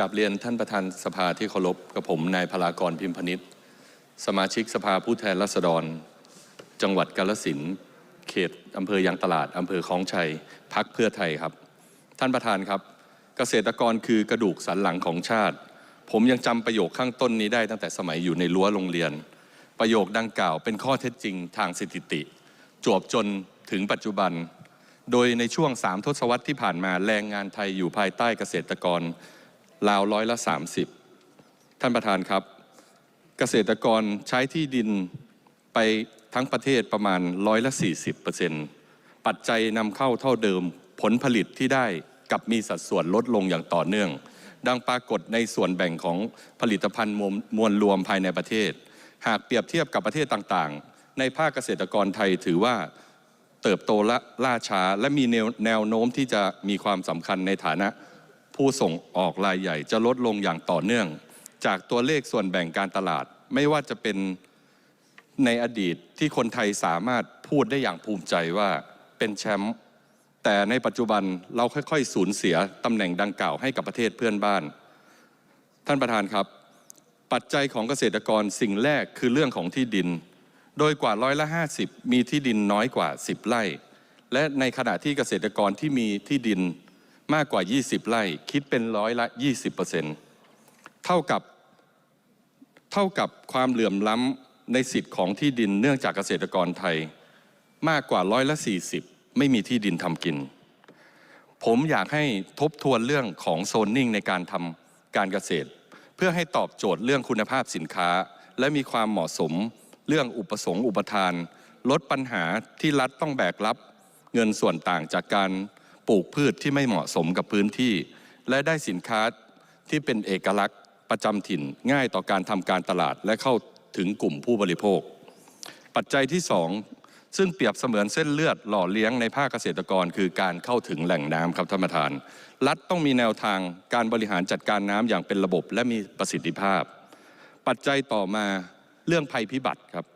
กับเรียนท่านประธานสภาที่เคารพกับผมนายพลากรพิมพนิษฐ์สมาชิกสภาผู้แทนราษฎร จังหวัดกาฬสินเขตอำเภอยางตลาดอำเภอคลองชัยพักเพื่อไทยครับ ท่านประธานครับ เกษตรกรคือกระดูกสันหลังของชาติ ผมยังจำประโยคข้างต้นนี้ได้ตั้งแต่สมัยอยู่ในรั้วโรงเรียน ประโยคดังกล่าวเป็นข้อเท็จจริงทางสถิติ จวบจนถึงปัจจุบัน โดยในช่วงสามทศวรรษที่ผ่านมาแรงงานไทยอยู่ภายใต้เกษตรกร ราวร้อยละ30 ท่านประธานครับ เกษตรกรใช้ที่ดินไปทั้งประเทศประมาณร้อยละ40ปัจจัยนำเข้าเท่าเดิมผลผลิตที่ได้กับมีสัดส่วนลดลงอย่างต่อเนื่อง ดังปรากฏในส่วนแบ่งของผลิตภัณฑ์มวลมวลรวมภายในประเทศ หากเปรียบเทียบกับประเทศต่างๆ ในภาคเกษตรกรไทยถือว่าเติบโตละล่าช้า และมีแนวโน้มที่จะมีความสำคัญในฐานะ ผู้ส่งออกรายใหญ่จะลดลงอย่างต่อเนื่อง จากตัวเลขส่วนแบ่งการตลาด ไม่ว่าจะเป็นในอดีตที่คนไทยสามารถพูดได้อย่างภูมิใจว่าเป็นแชมป์แต่ในปัจจุบันเราค่อยๆ สูญเสียตำแหน่งดังกล่าวให้กับประเทศเพื่อนบ้าน ท่านประธานครับ ปัจจัยของเกษตรกรสิ่งแรกคือเรื่องของที่ดิน โดยกว่าร้อยละ50 มีที่ดินน้อยกว่า 10 ไร่ และในขณะที่เกษตรกรที่มีที่ดิน มากกว่า 20 ไร่ คิดเป็นร้อยละ 20 เท่ากับเท่ากับความเหลื่อมล้ำในสิทธิ์ของที่ดินเนื่องจากเกษตรกรไทย มากกว่าร้อยละ 40 ไม่มีที่ดินทำกิน ผมอยากให้ทบทวนเรื่องของโซนนิ่งในการทำการเกษตร เพื่อให้ตอบโจทย์เรื่องคุณภาพสินค้า และมีความเหมาะสม เรื่องอุปสงค์อุปทาน ลดปัญหาที่รัฐต้องแบกรับ เงินส่วนต่างจากการ ปลูกพืชที่ไม่เหมาะสมกับพื้นที่ และได้สินค้าที่เป็นเอกลักษณ์ประจำถิ่นง่ายต่อการทำการตลาดและเข้าถึงกลุ่มผู้บริโภค ปัจจัยที่สองซึ่งเปรียบเสมือนเส้นเลือดหล่อเลี้ยงในภาคเกษตรกร คือการเข้าถึงแหล่งน้ำครับท่านประธาน รัฐต้องมีแนวทางการบริหารจัดการน้ำอย่างเป็นระบบและมีประสิทธิภาพ ปัจจัยต่อมาเรื่องภัยพิบัติครับ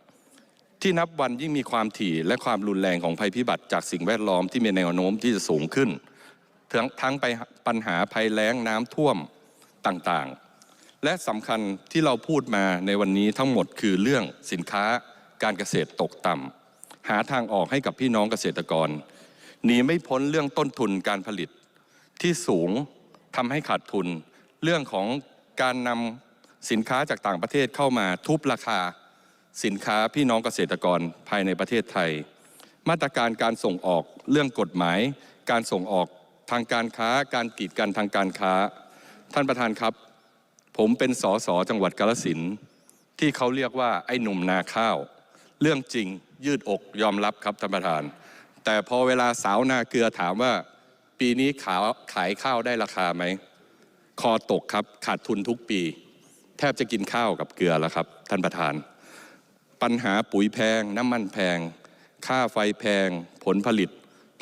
นับวันยิ่งมีความถี่และความรุนแรงของภัยพิบัติจากสิ่งแวดล้อมที่มีแนวโน้มที่จะสูงขึ้นทั้งทั้งไปปัญหาภัยแล้งน้ำท่วมต่างๆ และสำคัญที่เราพูดมาในวันนี้ทั้งหมดคือเรื่องสินค้าการเกษตรตกต่ำหาทางออกให้กับพี่น้องเกษตรกรหนีไม่พ้นเรื่องต้นทุนการผลิตที่สูงทำให้ขาดทุน เรื่องของการนำสินค้าจากต่างประเทศเข้ามาทุบราคา สินค้าพี่น้องเกษตรกรภายในประเทศไทย มาตรการการส่งออกเรื่องกฎหมาย การส่งออกทางการค้า การกีดกันทางการค้า ท่านประธานครับ ผมเป็นสสจังหวัดกาฬสินที่เขาเรียกว่าไอ้หนุ่มนาข้าว เรื่องจริงยืดอกยอมรับครับท่านประธาน แต่พอเวลาสาวนาเกลือถามว่า ปีนี้ขาวขายข้าวได้ราคาไหมคอตกครับขาดทุนทุกปี แทบจะกินข้าวกับเกลือแล้วครับ ท่านประธาน ปัญหาปุ๋ยแพง น้ำมันแพง ค่าไฟแพง ผลผลิต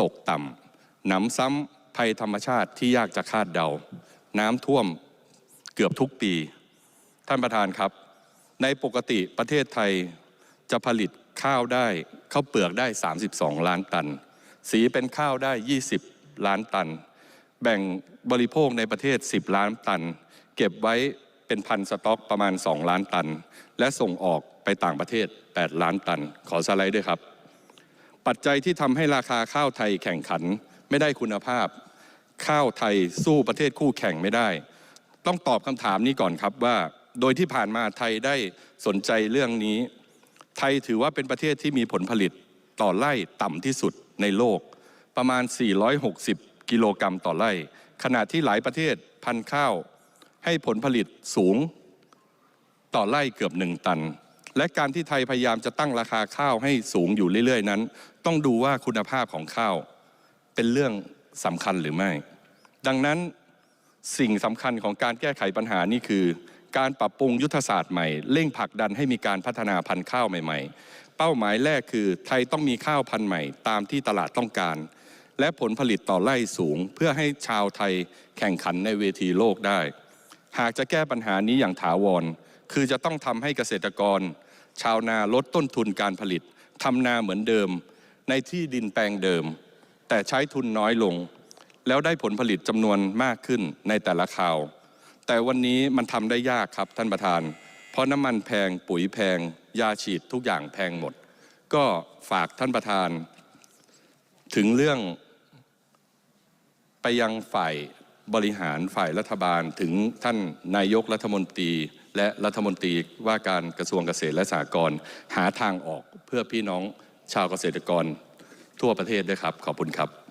ตกต่ำหนำซ้ำภัยธรรมชาติที่ยากจะคาดเดา น้ำท่วมเกือบทุกปี ท่านประธานครับ ในปกติประเทศไทยจะผลิตข้าวได้ข้าวเปลือกได้ 32 ล้านตัน สีเป็นข้าวได้ 20 ล้านตัน แบ่งบริโภคในประเทศ 10 ล้านตัน เก็บไว้ เป็นพันสต็อกประมาณ 2 ล้านตัน และส่งออกไปต่างประเทศ 8 ล้านตัน ขอสไลด์ด้วยครับ ปัจจัยที่ทำให้ราคาข้าวไทยแข่งขันไม่ได้คุณภาพ ข้าวไทยสู้ประเทศคู่แข่งไม่ได้ ต้องตอบคำถามนี้ก่อนครับว่า โดยที่ผ่านมาไทยได้สนใจเรื่องนี้ ไทยถือว่าเป็นประเทศที่มีผลผลิตต่อไร่ต่ำที่สุดในโลก ประมาณ 460 กิโลกรัมต่อไร่ ขณะที่หลายประเทศพันธุ์ข้าว ให้ผลผลิตสูงต่อไร่เกือบหนึ่งตัน และการที่ไทยพยายามจะตั้งราคาข้าวให้สูงอยู่เรื่อยๆ นั้น ต้องดูว่าคุณภาพของข้าวเป็นเรื่องสำคัญหรือไม่ ดังนั้นสิ่งสำคัญของการแก้ไขปัญหานี่คือ การปรับปรุงยุทธศาสตร์ใหม่เร่งผลักดันให้มีการพัฒนาพันธุ์ข้าวใหม่ ๆ เป้าหมายแรกคือไทยต้องมีข้าวพันธุ์ใหม่ ตามที่ตลาดต้องการ และผลผลิตต่อไร่สูง เพื่อให้ชาวไทยแข่งขันในเวทีโลกได้ หากจะแก้ปัญหานี้อย่างถาวร คือจะต้องทำให้เกษตรกร ชาวนาลดต้นทุนการผลิตทำนาเหมือนเดิม ในที่ดินแปลงเดิม แต่ใช้ทุนน้อยลง แล้วได้ผลผลิตจำนวนมากขึ้นในแต่ละคราว แต่วันนี้มันทำได้ยากครับท่านประธาน เพราะน้ำมันแพงปุ๋ยแพง ยาฉีดทุกอย่างแพงหมด ก็ฝากท่านประธาน ถึงเรื่องไปยังฝ่าย บริหารฝ่ายรัฐบาลถึงท่านนายกรัฐมนตรี และรัฐมนตรีว่าการกระทรวงเกษตรและสหกรณ์หาทางออกเพื่อพี่น้องชาวเกษตรกรทั่วประเทศด้วยครับ ขอบคุณครับ